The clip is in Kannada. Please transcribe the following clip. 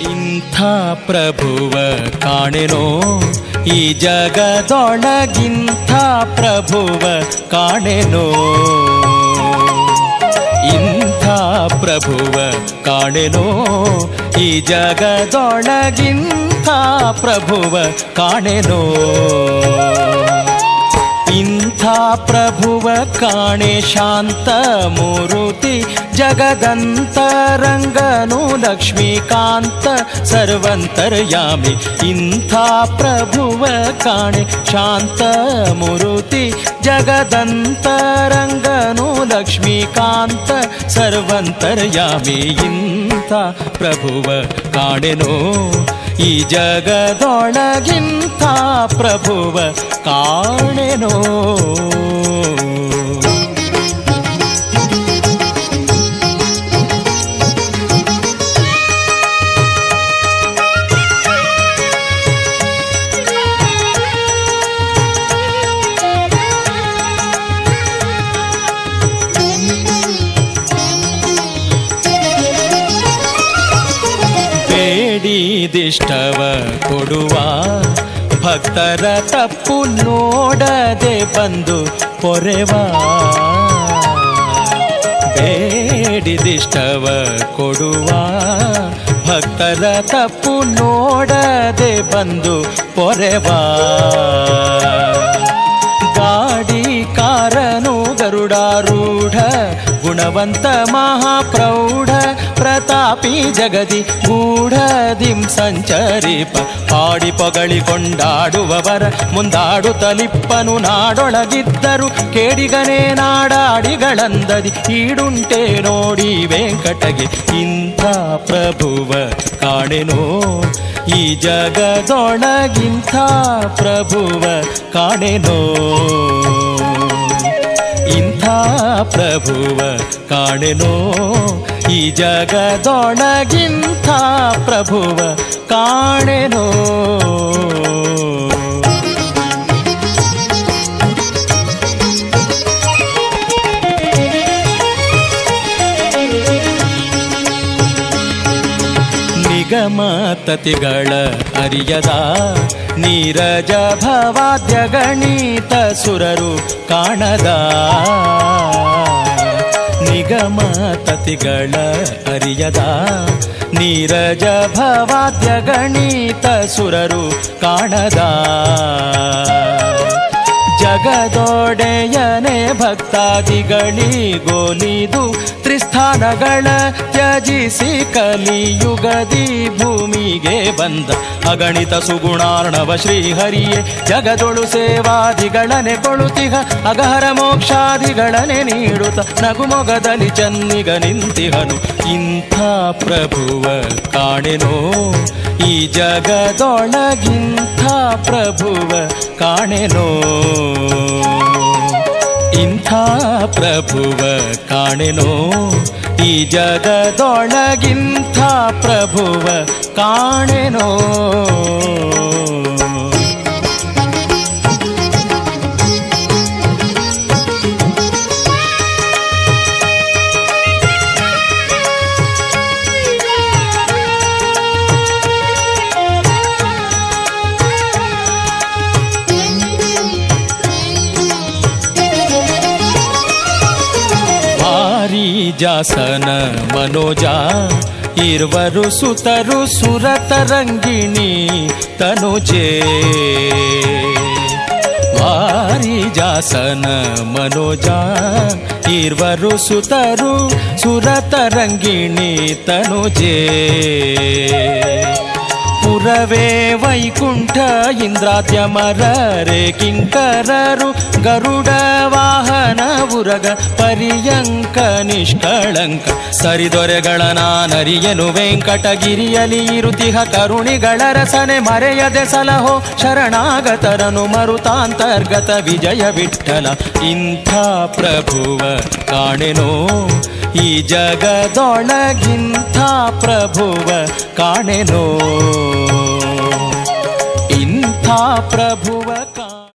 ಇಂಥ ಪ್ರಭುವ ಕಾಣೆನೋ? ಈ ಜಗದೊಳಗಿಂಥ ಪ್ರಭುವ ಕಾಣೆನೋ? ಇಂಥ ಪ್ರಭುವ ಕಾಣೆನೋ? ಈ ಜಗದೊಳಗಿಂಥ ಪ್ರಭುವ ಕಾಣೆನೋ? यथा प्रभुव काणे शान्तमुरुति जगदन्तरङ्गनु लक्ष्मीकान्त सर्वन्तर्यामि इन्था प्रभुव काणे शान्तमुरुति जगदन्तरङ्गनु लक्ष्मीकान्त सर्वन्तर्यामि इन्था प्रभुव प्रभुवकाण ಈ ಜಗದೊಳಗಿಂಥ ಪ್ರಭುವ ಕಾಣೆನೋ? ಬೇಡಿದಿಷ್ಟವ ಕೊಡುವ ಭಕ್ತರ ತಪ್ಪು ನೋಡದೆ ಬಂದು ಪೊರೆವ. ಬೇಡಿದಿಷ್ಟವ ಕೊಡುವ ಭಕ್ತರ ತಪ್ಪು ನೋಡದೆ ಬಂದು ಪೊರೆವಾ. ಗಾಡಿ ಕಾರನು ಗರುಡಾರೂಢ ಗುಣವಂತ ಮಹಾಪ್ರೌಢ ಪ್ರತಾಪಿ ಜಗದಿ ಗೂಢದಿಂ ಸಂಚರಿಪ ಹಾಡಿ ಪೊಗಳಿ ಕೊಂಡಾಡುವವರ ಮುಂದಾಡು ತಲಿಪ್ಪನು ನಾಡೊಳಗಿದ್ದರು. ಕೇಡಿಗನೇ ನಾಡಾಡಿಗಳಂದದಿ, ಈಡುಂಟೆ ನೋಡಿ ವೆಂಕಟಗೆ, ಇಂಥ ಪ್ರಭುವ ಕಾಣೆನೋ? ಈ ಜಗದೊಳಗಿಂಥ ಪ್ರಭುವ ಕಾಣೆನೋ? ಪ್ರಭುವ ಕಾಣೆನೋ? ಈ ಜಗದೊಳಗಿಂಥ ಪ್ರಭುವ ಕಾಣೆನೋ? ನಿಗಮ ತತಿಗಳ ಅರಿಯದ ನೀರಜ ಭವಾದ್ಯ ಗಣಿತ ಸುರರು ಕಾಣದ ನಿಗಮತತಿಗಳ ಅರಿಯದ ನೀರಜ ಭವಾದ್ಯ ಗಣಿತ ಸುರರು ಕಾಣದ ಜಗದೊಡೆಯನೆ ಭಕ್ತಾದಿಗಳಿಗೋಲಿದು ತ್ರಿಸ್ಥಾನಗಳ ತ್ಯಜಿಸಿ ಕಲಿಯುಗದಿ ಭೂಮಿಗೆ ಬಂದ ಅಗಣಿತ ಸುಗುಣಾರ್ಣವ ಶ್ರೀಹರಿಯೇ, ಜಗದೊಳು ಸೇವಾದಿಗಳನೆ ಕೊಳುತಿಹ, ಅಗಹರ ಮೋಕ್ಷಾದಿಗಳನೆ ನೀಡುತ್ತ ನಗುಮೊಗದಲ್ಲಿ ಚನ್ನಿಗ ನಿಂತಿಹನು. ಇಂಥ ಪ್ರಭುವ ಕಾಣೆನೋ? ಈ ಜಗದೊಳಗಿಂಥ ಪ್ರಭುವ ಕಾಣೆನೋ? ಇಂಥ ಪ್ರಭುವ ಕಾಣೆನೋ? ಈ ಜಗದೊಳಗಿಂಥ ಪ್ರಭುವ ಕಾಣೆನೋ. ಭಾರಿ ಜಾಸನ ಮನೋಜ ಇರುವರು ಸುತರು ಸುರತರಂಗಿಣಿ ತನುಜೆ. ಭಾರಿ ಜಾಸನ ಮನೋಜ ಇರುವರು ಸುತರು ಸುರತರಂಗಿಣಿ ತನುಜೆ. ಪುರವೇ ವೈಕುಂಠ ಇಂದ್ರಾದ್ಯಮರರೆ ಕಿಂಕರರು ಗರುಡ ವಾಹನ ಉರಗ ಪರ್ಯಂಕ ನಿಷ್ಕಳಂಕ ಸರಿದೊರೆಗಳ ನಾನರಿಯನು ವೆಂಕಟಗಿರಿಯಲಿ ಇರುತಿಹ ಕರುಣಿಗಳ ರಸನೆ ಮರೆಯದೆ ಸಲಹೋ ಶರಣಾಗತರನು ಮರುತಾಂತರ್ಗತ ವಿಜಯ ವಿಠಲ ಇಂಥ ಪ್ರಭುವ ಕಾಣೆನೋ ಈ ಜಗದೊಳಗಿಂಥ ಪ್ರಭುವ ಕಾಣೆನೋ. ಇಂಥ ಪ್ರಭುವ